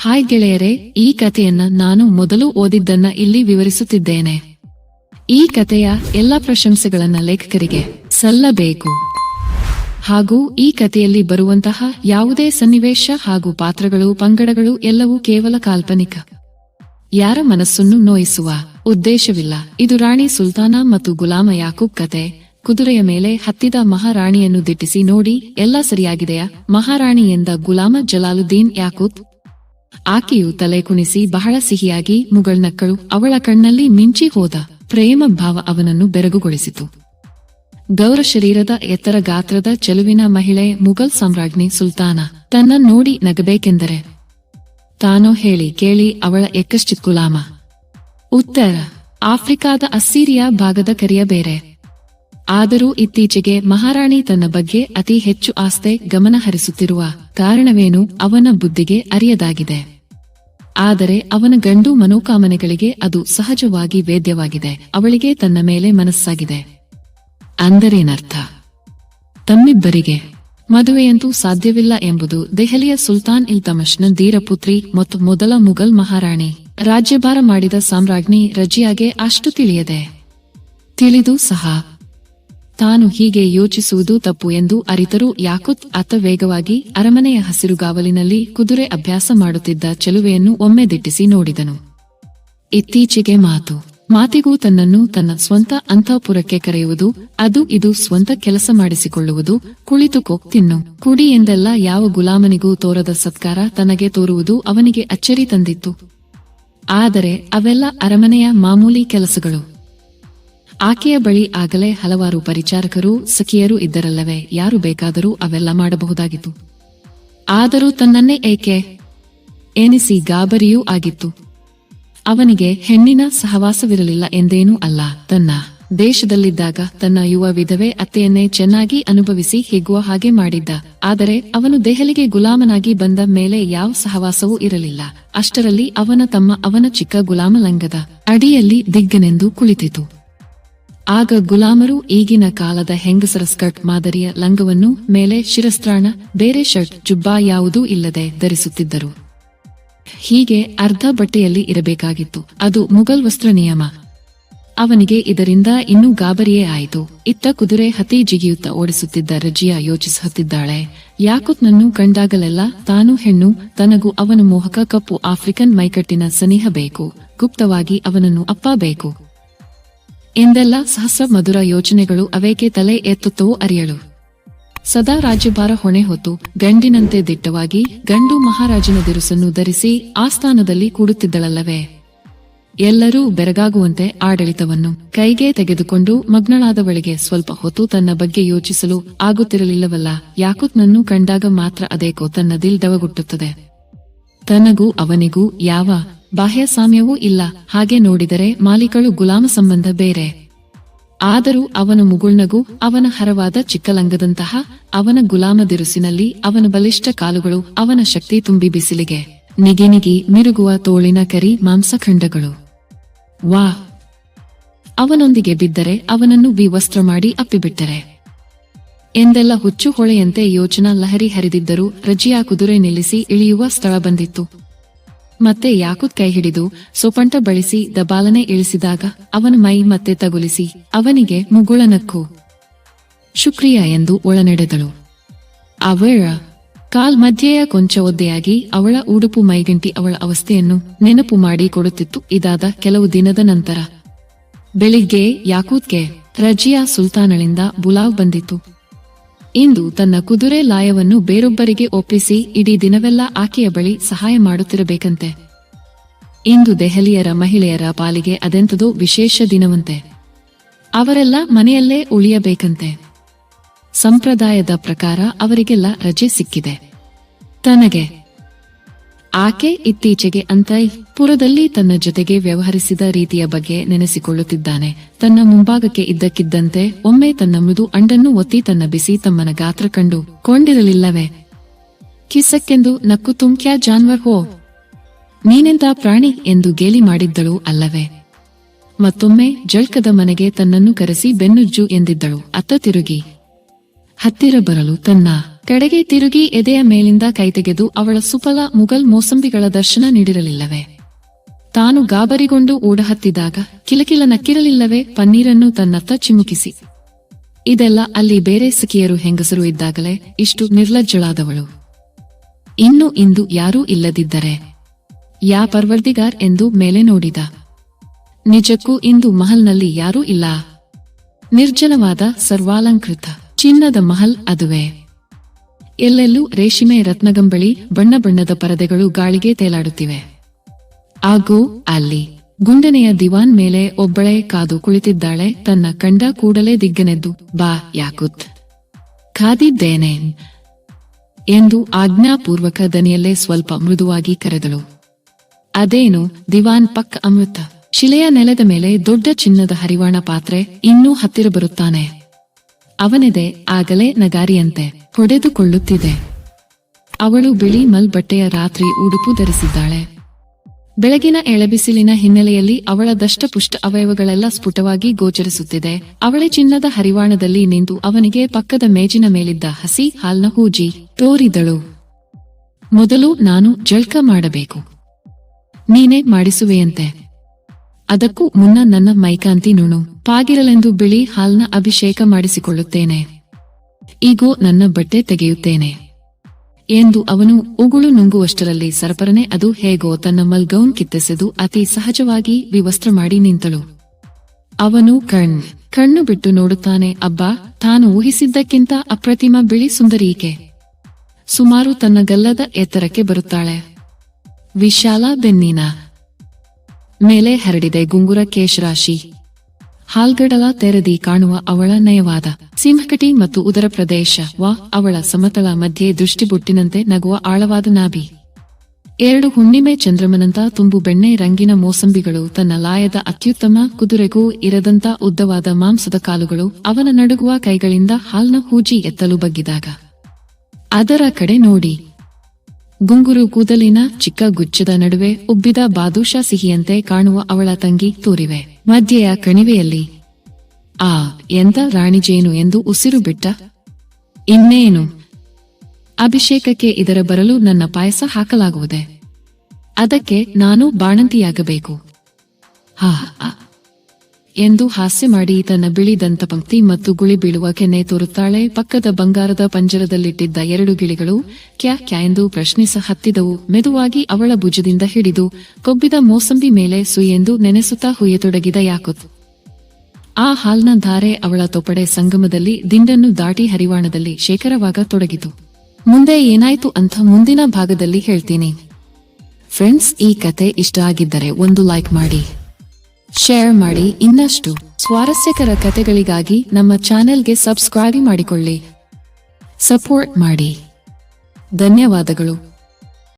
Hi ಗೆಳೆಯರೇ, ಈ ಕಥೆಯನ್ನ ನಾನು ಮೊದಲು ಓದಿದ್ದನ್ನ ಇಲ್ಲಿ ವಿವರಿಸುತ್ತಿದ್ದೇನೆ. ಈ ಕಥೆಯ ಎಲ್ಲ ಪ್ರಶಂಸೆಗಳನ್ನ ಲೇಖಕರಿಗೆ ಸಲ್ಲಬೇಕು. ಹಾಗೂ ಈ ಕಥೆಯಲ್ಲಿ ಬರುವಂತಹ ಯಾವುದೇ ಸನ್ನಿವೇಶ ಹಾಗೂ ಪಾತ್ರಗಳು, ಪಂಗಡಗಳು ಎಲ್ಲವೂ ಕೇವಲ ಕಾಲ್ಪನಿಕ. ಯಾರ ಮನಸ್ಸನ್ನು ನೋಯಿಸುವ ಉದ್ದೇಶವಿಲ್ಲ. ಇದು ರಾಣಿ ಸುಲ್ತಾನ ಮತ್ತು ಗುಲಾಮ ಯಾಕೂಬ್ ಕತೆ. ಕುದುರೆಯ ಮೇಲೆ ಹತ್ತಿದ ಮಹಾರಾಣಿಯನ್ನು ದಿಟ್ಟಿಸಿ ನೋಡಿ, ಎಲ್ಲ ಸರಿಯಾಗಿದೆಯಾ? ಮಹಾರಾಣಿ ಎಂದ ಗುಲಾಮ ಜಲಾಲುದ್ದೀನ್ ಯಾಕೂತ್ ಆಕೆಯು ತಲೆ ಕುಣಿಸಿ ಬಹಳ ಸಿಹಿಯಾಗಿ ಮುಗಳ್ನಕ್ಕಳು ಅವಳ ಕಣ್ಣಲ್ಲಿ ಮಿಂಚಿ ಹೋದ ಪ್ರೇಮ ಭಾವ ಅವನನ್ನು ಬೆರಗುಗೊಳಿಸಿತು. ಗೌರ ಶರೀರದ ಎತ್ತರ ಗಾತ್ರದ ಚೆಲುವಿನ ಮಹಿಳೆ ಮುಗಲ್ ಸಾಮ್ರಾಜ್ಞಿ ಸುಲ್ತಾನ ತನ್ನ ನೋಡಿ ನಗಬೇಕೆಂದರೆ ತಾನೋ ಹೇಳಿ ಕೇಳಿ ಅವಳ ಎಕ್ಕಶ್ಚಿತ್ ಗುಲಾಮ. ಉತ್ತರ, ಆಫ್ರಿಕಾದ ಅಸ್ಸೀರಿಯಾ ಭಾಗದ ಕರಿಯ ಬೇರೆ. ಆದರೂ ಇತ್ತೀಚೆಗೆ ಮಹಾರಾಣಿ ತನ್ನ ಬಗ್ಗೆ ಅತಿ ಹೆಚ್ಚು ಆಸ್ತೆ ಗಮನ ಹರಿಸುತ್ತಿರುವ ಕಾರಣವೇನು ಅವನ ಬುದ್ಧಿಗೆ ಅರಿಯದಾಗಿದೆ. ಆದರೆ ಅವನ ಗಂಡು ಮನೋಕಾಮನೆಗಳಿಗೆ ಅದು ಸಹಜವಾಗಿ ವೇದ್ಯವಾಗಿದೆ. ಅವಳಿಗೆ ತನ್ನ ಮೇಲೆ ಮನಸ್ಸಾಗಿದೆ. ಅಂದರೇನರ್ಥ? ತಮ್ಮಿಬ್ಬರಿಗೆ ಮದುವೆಯಂತೂ ಸಾಧ್ಯವಿಲ್ಲ ಎಂಬುದು ದೆಹಲಿಯ ಸುಲ್ತಾನ್ ಇಲ್ ತಮಶ್ನ ಧೀರಪುತ್ರಿ ಮತ್ತು ಮೊದಲ ಮುಘಲ್ ಮಹಾರಾಣಿ. ರಾಜ್ಯಭಾರ ಮಾಡಿದ ಸಾಮ್ರಾಜ್ಞಿ ರಜಿಯಾಗೆ ಅಷ್ಟು ತಿಳಿಯದೆ. ತಿಳಿದು ಸಹ ತಾನು ಹೀಗೆ ಯೋಚಿಸುವುದು ತಪ್ಪು ಎಂದು ಅರಿತರೂ ಯಾಕುತ್ ಅತ ವೇಗವಾಗಿ ಅರಮನೆಯ ಹಸಿರುಗಾವಲಿನಲ್ಲಿ ಕುದುರೆ ಅಭ್ಯಾಸ ಮಾಡುತ್ತಿದ್ದ ಚೆಲುವೆಯನ್ನು ಒಮ್ಮೆ ದಿಟ್ಟಿಸಿ ನೋಡಿದನು. ಇತ್ತೀಚೆಗೆ ಮಾತು. ಮಾತಿಗೂ ತನ್ನನ್ನು ತನ್ನ ಸ್ವಂತ ಅಂತಃಪುರಕ್ಕೆ ಕರೆಯುವುದು, ಅದು ಇದು ಸ್ವಂತ ಕೆಲಸ ಮಾಡಿಸಿಕೊಳ್ಳುವುದು ಕುಳಿತುಕೋ ತಿನ್ನು, ಕುಡಿ ಎಂದೆಲ್ಲ ಯಾವ ಗುಲಾಮನಿಗೂ ತೋರದ ಸತ್ಕಾರ ತನಗೆ ತೋರುವುದು ಅವನಿಗೆ ಅಚ್ಚರಿ ತಂದಿತ್ತು. ಆದರೆ ಅವೆಲ್ಲ ಅರಮನೆಯ ಮಾಮೂಲಿ ಕೆಲಸಗಳು. ಆಕೆಯ ಬಳಿ ಆಗಲೇ ಹಲವಾರು ಪರಿಚಾರಕರು, ಸಖಿಯರು ಇದ್ದರಲ್ಲವೇ, ಯಾರು ಬೇಕಾದರೂ ಅವೆಲ್ಲ ಮಾಡಬಹುದಾಗಿತ್ತು. ಆದರೂ ತನ್ನನ್ನೇ ಏಕೆ? ಎನಿಸಿ ಗಾಬರಿಯೂ ಆಗಿತ್ತು. ಅವನಿಗೆ ಹೆಣ್ಣಿನ ಸಹವಾಸವಿರಲಿಲ್ಲ ಎಂದೇನೂ ಅಲ್ಲ. ತನ್ನ ದೇಶದಲ್ಲಿದ್ದಾಗ ತನ್ನ ಯುವ ವಿಧವೆ ಅತ್ತೆಯನ್ನೇ ಚೆನ್ನಾಗಿ ಅನುಭವಿಸಿ ಹಿಗ್ಗುವ ಹಾಗೆ ಮಾಡಿದ್ದ. ಆದರೆ ಅವನು ದೆಹಲಿಗೆ ಗುಲಾಮನಾಗಿ ಬಂದ ಮೇಲೆ ಯಾವ ಸಹವಾಸವೂ ಇರಲಿಲ್ಲ. ಅಷ್ಟರಲ್ಲಿ ಅವನ ತಮ್ಮ ಅವನ ಚಿಕ್ಕ ಗುಲಾಮಲಂಗದ ಅಡಿಯಲ್ಲಿ ದಿಗ್ಗನೆಂದು ಕುಳಿತಿತು. ಆಗ ಗುಲಾಮರು ಈಗಿನ ಕಾಲದ ಹೆಂಗಸರ ಸ್ಕರ್ಟ್ ಮಾದರಿಯ ಲಂಗವನ್ನು ಮೇಲೆ ಶಿರಸ್ತ್ರಾಣ, ಬೇರೆ ಶರ್ಟ್, ಜುಬ್ಬಾ ಯಾವುದೂ ಇಲ್ಲದೆ ಧರಿಸುತ್ತಿದ್ದರು. ಹೀಗೆ ಅರ್ಧ ಬಟ್ಟೆಯಲ್ಲಿ ಇರಬೇಕಾಗಿತ್ತು. ಅದು ಮುಘಲ್ ವಸ್ತ್ರ ನಿಯಮ. ಅವನಿಗೆ ಇದರಿಂದ ಇನ್ನೂ ಗಾಬರಿಯೇ ಆಯಿತು. ಇತ್ತ ಕುದುರೆ ಹತಿ ಜಿಗಿಯುತ್ತ ಓಡಿಸುತ್ತಿದ್ದ ರಜಿಯಾ ಯೋಚಿಸುತ್ತಿದ್ದಾಳೆ, ಯಾಕುತ್ನನ್ನು ಕಂಡಾಗಲೆಲ್ಲ ತಾನು ಹೆಣ್ಣು, ತನಗೂ ಅವನ ಮೋಹಕ ಕಪ್ಪು ಆಫ್ರಿಕನ್ ಮೈಕಟ್ಟಿನ ಸನಿಹ ಬೇಕು, ಗುಪ್ತವಾಗಿ ಅವನನ್ನು ಅಪ್ಪ ಬೇಕು. ಎಂದೆಲ್ಲ ಸಹಸ್ರ ಮಧುರ ಯೋಚನೆಗಳು ಅವೇಕೆ ತಲೆ ಎತ್ತುತ್ತವೋ ಅರಿಯಳು. ಸದಾ ರಾಜ್ಯಭಾರ ಹೊಣೆ ಹೊತ್ತು ಗಂಡಿನಂತೆ ದಿಟ್ಟವಾಗಿ ಗಂಡು ಮಹಾರಾಜನ ದಿರುಸನ್ನು ಧರಿಸಿ ಆಸ್ಥಾನದಲ್ಲಿ ಕೂಡುತ್ತಿದ್ದಳಲ್ಲವೇ. ಎಲ್ಲರೂ ಬೆರಗಾಗುವಂತೆ ಆಡಳಿತವನ್ನು ಕೈಗೆ ತೆಗೆದುಕೊಂಡು ಮಗ್ನಳಾದವಳಿಗೆ ಸ್ವಲ್ಪ ಹೊತ್ತು ತನ್ನ ಬಗ್ಗೆ ಯೋಚಿಸಲು ಆಗುತ್ತಿರಲಿಲ್ಲವಲ್ಲ. ಯಾಕುತ್ನನ್ನು ಕಂಡಾಗ ಮಾತ್ರ ಅದೇಕೋ ತನ್ನ ದಿಲ್ ದವಗುಟ್ಟುತ್ತದೆ. ತನಗೂ ಅವನಿಗೂ ಯಾವ ಬಾಹ್ಯ ಸಾಮ್ಯವೂ ಇಲ್ಲ. ಹಾಗೆ ನೋಡಿದರೆ ಮಾಲೀಕಳು ಗುಲಾಮ ಸಂಬಂಧ ಬೇರೆ. ಆದರೂ ಅವನ ಮುಗುಳ್ನಗು, ಅವನ ಹರವಾದ ಚಿಕ್ಕಲಂಗದಂತಹ, ಅವನ ಗುಲಾಮ ದಿರುಸಿನಲ್ಲಿ ಅವನ ಬಲಿಷ್ಠ ಕಾಲುಗಳು, ಅವನ ಶಕ್ತಿ ತುಂಬಿ ಬಿಸಿಲಿಗೆ. ನಿಗಿನಿಗಿ ಮಿರುಗುವ ತೋಳಿನ ಕರಿ ಮಾಂಸಖಂಡಗಳು. ವಾ! ಅವನೊಂದಿಗೆ ಬಿದ್ದರೆ ಅವನನ್ನು ವಿವಸ್ತ್ರ ಮಾಡಿ ಅಪ್ಪಿಬಿಟ್ಟರೆ. ಎಂದೆಲ್ಲ ಹುಚ್ಚು ಹೊಳೆಯಂತೆ ಯೋಚನಾ ಲಹರಿ ಹರಿದಿದ್ದರೂ ರಜಿಯಾ ಕುದುರೆ ನಿಲ್ಲಿಸಿ ಇಳಿಯುವ ಸ್ಥಳ ಬಂದಿತ್ತು. ಮತ್ತೆ ಯಾಕುತ್ ಕೈ ಹಿಡಿದು ಸೊಪಂಟ ಬಳಸಿ ದಬಾಲನೆ ಇಳಿಸಿದಾಗ ಅವನ ಮೈ ಮತ್ತೆ ತಗುಲಿಸಿ ಅವನಿಗೆ ಮುಗುಳನಕ್ಕು ಶುಕ್ರಿಯ ಎಂದು ಒಳನಡೆದಳು. ಅವಳ ಕಾಲ್ ಮಧ್ಯೆಯ ಕೊಂಚ ಒದ್ದೆಯಾಗಿ ಅವಳ ಉಡುಪು ಮೈಗಂಟಿ ಅವಳ ಅವಸ್ಥೆಯನ್ನು ನೆನಪು ಮಾಡಿ ಕೊಡುತ್ತಿತ್ತು. ಇದಾದ ಕೆಲವು ದಿನದ ನಂತರ ಬೆಳಿಗ್ಗೆ ಯಾಕೂತ್ಗೆ ರಜಿಯಾ ಸುಲ್ತಾನಳಿಂದ ಬುಲಾವ್ ಬಂದಿತ್ತು. ಇಂದು ತನ್ನ ಕುದುರೆ ಲಾಯವನ್ನು ಬೇರೊಬ್ಬರಿಗೆ ಒಪ್ಪಿಸಿ ಇಡೀ ದಿನವೆಲ್ಲ ಆಕೆಯ ಬಳಿ ಸಹಾಯ ಮಾಡುತ್ತಿರಬೇಕಂತೆ. ಇಂದು ದೆಹಲಿಯರ ಮಹಿಳೆಯರ ಪಾಲಿಗೆ ಅದೆಂತದೋ ವಿಶೇಷ ದಿನವಂತೆ. ಅವರೆಲ್ಲ ಮನೆಯಲ್ಲೇ ಉಳಿಯಬೇಕಂತೆ. ಸಂಪ್ರದಾಯದ ಪ್ರಕಾರ ಅವರಿಗೆಲ್ಲ ರಜೆ ಸಿಕ್ಕಿದೆ. ತನಗೆ ಆಕೆ ಇತ್ತೀಚೆಗೆ ಅಂತಃಪುರದಲ್ಲಿ ತನ್ನ ಜೊತೆಗೆ ವ್ಯವಹರಿಸಿದ ರೀತಿಯ ಬಗ್ಗೆ ನೆನೆಸಿಕೊಳ್ಳುತ್ತಿದ್ದಾನೆ. ತನ್ನ ಮುಂಭಾಗಕ್ಕೆ ಇದ್ದಕ್ಕಿದ್ದಂತೆ ಒಮ್ಮೆ ತನ್ನ ಮೃದು ಅಂಡನ್ನು ಒತ್ತಿ ತನ್ನ ಬಿಸಿ ತಮ್ಮನ ಗಾತ್ರ ಕಂಡು, ಕೊಂಡಿರಲಿಲ್ಲವೇ? ಕಿಸಕ್ಕೆಂದು ನಕ್ಕು ತುಂಕ್ಯಾ ಜಾನ್ವರ್ ಹೋ. ನೀನೆಂತ ಪ್ರಾಣಿ? ಎಂದು ಗೇಲಿ ಮಾಡಿದ್ದಳು ಅಲ್ಲವೇ. ಮತ್ತೊಮ್ಮೆ ಜಳ್ಕದ ಮನೆಗೆ ತನ್ನನ್ನು ಕರೆಸಿ ಬೆನ್ನುಜ್ಜು ಎಂದಿದ್ದಳು. ಅತ್ತ ತಿರುಗಿ, ಹತ್ತಿರ ಬರಲು ತನ್ನ ಕಡೆಗೆ ತಿರುಗಿ ಎದೆಯ ಮೇಲಿಂದ ಕೈತೆಗೆದು ಅವಳ ಸುಫಲ ಮುಗಲ್ ಮೋಸಂಬಿಗಳ ದರ್ಶನ ನೀಡಿರಲಿಲ್ಲವೇ? ತಾನು ಗಾಬರಿಗೊಂಡು ಓಡಹತ್ತಿದಾಗ ಕಿಲಕಿಲ ನಕ್ಕಿರಲಿಲ್ಲವೇ? ಪನ್ನೀರನ್ನು ತನ್ನತ್ತ ಚಿಮುಕಿಸಿ. ಇದೆಲ್ಲ ಅಲ್ಲಿ ಬೇರೆ ಸಖಿಯರು ಹೆಂಗಸರು ಇದ್ದಾಗಲೇ ಇಷ್ಟು ನಿರ್ಲಜ್ಜಳಾದವಳು. ಇನ್ನು ಇಂದು ಯಾರೂ ಇಲ್ಲದಿದ್ದರೆ ಯಾ ಪರ್ವರ್ದಿಗಾರ್ ಎಂದು ಮೇಲೆ ನೋಡಿದ. ನಿಜಕ್ಕೂ ಇಂದು ಮಹಲ್ನಲ್ಲಿ ಯಾರೂ ಇಲ್ಲ. ನಿರ್ಜನವಾದ ಸರ್ವಾಲಂಕೃತ ಚಿನ್ನದ ಮಹಲ್ ಅದುವೇ. ಎಲ್ಲೆಲ್ಲೂ ರೇಷ್ಮೆ ರತ್ನಗಂಬಳಿ, ಬಣ್ಣ ಬಣ್ಣದ ಪರದೆಗಳು ಗಾಳಿಗೆ ತೇಲಾಡುತ್ತಿವೆ. ಆಗೋ ಅಲ್ಲಿ ಗುಂಡನೆಯ ದಿವಾನ್ ಮೇಲೆ ಒಬ್ಬಳೇ ಕಾದು ಕುಳಿತಿದ್ದಾಳೆ. ತನ್ನ ಕಂಡ ಕೂಡಲೇ ದಿಗ್ಗನೆದ್ದು, ಬಾ, ಯಾಕುತ್. ಕಾದಿದ್ದೇನೆ ಎಂದು ಆಜ್ಞಾಪೂರ್ವಕ ದನಿಯಲ್ಲೇ ಸ್ವಲ್ಪ ಮೃದುವಾಗಿ ಕರೆದಳು. ಅದೇನು, ದಿವಾನ್ ಪಕ್ ಅಮೃತ? ಶಿಲೆಯ ನೆಲದ ಮೇಲೆ ದೊಡ್ಡ ಚಿನ್ನದ ಹರಿವಾಣ ಪಾತ್ರೆ ಇನ್ನೂ ಹತ್ತಿರ ಬರುತ್ತಾನೆ. ಅವನೆದೆ ಆಗಲೇ ನಗಾರಿಯಂತೆ, ಹೊಡೆದುಕೊಳ್ಳುತ್ತಿದೆ. ಅವಳು ಬಿಳಿ ಮಲ್ ಬಟ್ಟೆಯ ರಾತ್ರಿ ಉಡುಪು ಧರಿಸಿದ್ದಾಳೆ. ಬೆಳಗಿನ ಎಳೆಬಿಸಿಲಿನ ಹಿನ್ನೆಲೆಯಲ್ಲಿ ಅವಳ ದಷ್ಟಪುಷ್ಟ ಅವಯವಗಳೆಲ್ಲ ಸ್ಫುಟವಾಗಿ ಗೋಚರಿಸುತ್ತಿದೆ. ಅವಳೆ ಚಿನ್ನದ ಹರಿವಾಣದಲ್ಲಿ ನಿಂತು ಅವನಿಗೆ ಪಕ್ಕದ ಮೇಜಿನ ಮೇಲಿದ್ದ ಹಸಿ ಹಾಲ್ನ ಹೂಜಿ ತೋರಿದಳು. ಮೊದಲು ನಾನು ಜಳ್ಕ ಮಾಡಬೇಕು. ನೀನೇ ಮಾಡಿಸುವೆಯಂತೆ. ಅದಕ್ಕೂ ಮುನ್ನ ನನ್ನ ಮೈಕಾಂತಿ ನುಣು, ಪಾಗಿರಲೆಂದು ಬಿಳಿ ಹಾಲ್ನ ಅಭಿಷೇಕ ಮಾಡಿಸಿಕೊಳ್ಳುತ್ತೇನೆ. ಈಗೋ ನನ್ನ ಬಟ್ಟೆ ತೆಗೆಯುತ್ತೇನೆ. ಎಂದು ಅವನು ಉಗುಳು ನುಂಗುವಷ್ಟರಲ್ಲಿ ಸರಪರನೆ ಅದು ಹೇಗೋ ತನ್ನ ಮಲ್ಗೌನ್ ಕಿತ್ತೆಸೆದು ಅತಿ ಸಹಜವಾಗಿ ವಿವಸ್ತ್ರ ಮಾಡಿ ನಿಂತಳು. ಅವನು ಕಣ್, ಕಣ್ಣು ಬಿಟ್ಟು ನೋಡುತ್ತಾನೆ, ಅಬ್ಬಾ, ತಾನು ಊಹಿಸಿದ್ದಕ್ಕಿಂತ ಅಪ್ರತಿಮ ಬಿಳಿ ಸುಂದರೀಕೆ. ಸುಮಾರು ತನ್ನ ಗಲ್ಲದ ಎತ್ತರಕ್ಕೆ ಬರುತ್ತಾಳೆ. ವಿಶಾಲ ಬೆನ್ನಿನ ಮೇಲೆ ಹರಡಿದೆ ಗುಂಗುರ ಕೇಶರಾಶಿ ಹಾಲ್ಗಡಲ ತೆರೆದಿ ಕಾಣುವ ಅವಳ ನಯವಾದ. ಸಿಂಹಕಟಿ ಮತ್ತು ಉದರ ಪ್ರದೇಶ. ವಾ, ಅವಳ ಸಮತಲ ಮಧ್ಯೆ ದೃಷ್ಟಿಬುಟ್ಟಿನಂತೆ ನಗುವ ಆಳವಾದ ನಾಭಿ. ಎರಡು ಹುಣ್ಣಿಮೆ ಚಂದ್ರಮನಂತ ತುಂಬು ಬೆಣ್ಣೆ ರಂಗಿನ ಮೋಸಂಬಿಗಳು ತನ್ನ ಲಾಯದ ಅತ್ಯುತ್ತಮ ಕುದುರೆಗೂ ಇರದಂತ ಉದ್ದವಾದ ಮಾಂಸದ ಕಾಲುಗಳು ಅವನ ನಡುಗುವ ಕೈಗಳಿಂದ ಹಾಲ್ನ ಹೂಜಿ ಎತ್ತಲು ಬಗ್ಗಿದಾಗ. ಅದರ ಕಡೆ ನೋಡಿ. ಗುಂಗುರು ಕೂದಲಿನ ಚಿಕ್ಕ ಗುಚ್ಚದ ನಡುವೆ ಉಬ್ಬಿದ ಬಾದೂಷಾ ಸಿಹಿಯಂತೆ ಕಾಣುವ ಅವಳ ತಂಗಿ ತೂರಿವೆ. ಮಧ್ಯೆಯ ಕಣಿವೆಯಲ್ಲಿ, ಆ, ಎಂತ ರಾಣಿಜೇನು ಎಂದು ಉಸಿರು ಬಿಟ್ಟ? ಇನ್ನೇನು? ಅಭಿಷೇಕಕ್ಕೆ ಇದರ ಬರಲು ನನ್ನ ಪಾಯಸ ಹಾಕಲಾಗುವುದೇ? ಅದಕ್ಕೆ ನಾನು ಬಾಣಂತಿಯಾಗಬೇಕು. ಹಾ. ಎಂದು ಹಾಸ್ಯ ಮಾಡಿ ತನ್ನ ಬಿಳಿ ದಂತಪಂಕ್ತಿ ಮತ್ತು ಗುಳಿ ಬೀಳುವ ಕೆನ್ನೆ ತೋರುತ್ತಾಳೆ. ಪಕ್ಕದ ಬಂಗಾರದ ಪಂಜರದಲ್ಲಿಟ್ಟಿದ್ದ ಎರಡು ಗಿಳಿಗಳು ಕ್ಯಾ ಕ್ಯಾ ಎಂದು ಪ್ರಶ್ನಿಸ ಹತ್ತಿದವು. ಮೆದುವಾಗಿ ಅವಳ ಭುಜದಿಂದ ಹಿಡಿದು ಕೊಬ್ಬಿದ ಮೋಸಂಬಿ ಮೇಲೆ ಸುಯೆಂದು ನೆನೆಸುತ್ತಾ ಹುಯ್ಯತೊಡಗಿದ ಯಾಕುತ್. ಆ ಹಾಲ್ನ ಧಾರೆ ಅವಳ ತೊಪಡೆ ಸಂಗಮದಲ್ಲಿ ದಿಂಡನ್ನು ದಾಟಿ ಹರಿವಾಣದಲ್ಲಿ ಶೇಖರವಾಗ ತೊಡಗಿತು. ಮುಂದೆ ಏನಾಯ್ತು ಅಂತ ಮುಂದಿನ ಭಾಗದಲ್ಲಿ ಹೇಳ್ತೀನಿ. ಫ್ರೆಂಡ್ಸ್, ಈ ಕತೆ ಇಷ್ಟ ಆಗಿದ್ದರೆ ಒಂದು ಲೈಕ್ ಮಾಡಿ. ಶೇರ್ ಮಾಡಿ ಇನ್ನಷ್ಟು ಸ್ವಾರಸ್ಯಕರ ಕತೆಗಳಿಗಾಗಿ ನಮ್ಮ ಚಾನೆಲ್ಗೆ ಸಬ್ಸ್ಕ್ರೈಬ್ ಮಾಡಿಕೊಳ್ಳಿ. ಸಪೋರ್ಟ್ ಮಾಡಿ. ಧನ್ಯವಾದಗಳು.